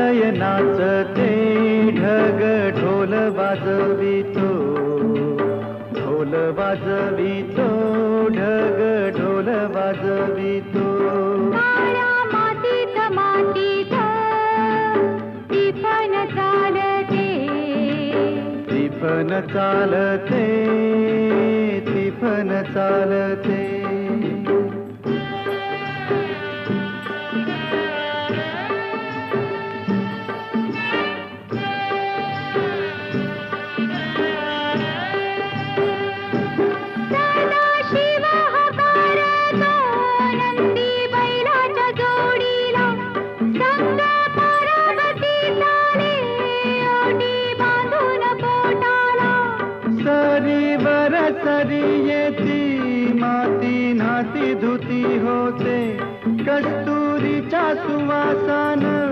नाचते ढग ढोल वाजवितो. ढोल वाजवितो ढग ढोल वाजवितो. मातीत मातीत चालते तिफन चालते. येती माती नाती धुती होते. कस्तुरीच्या सुवासानं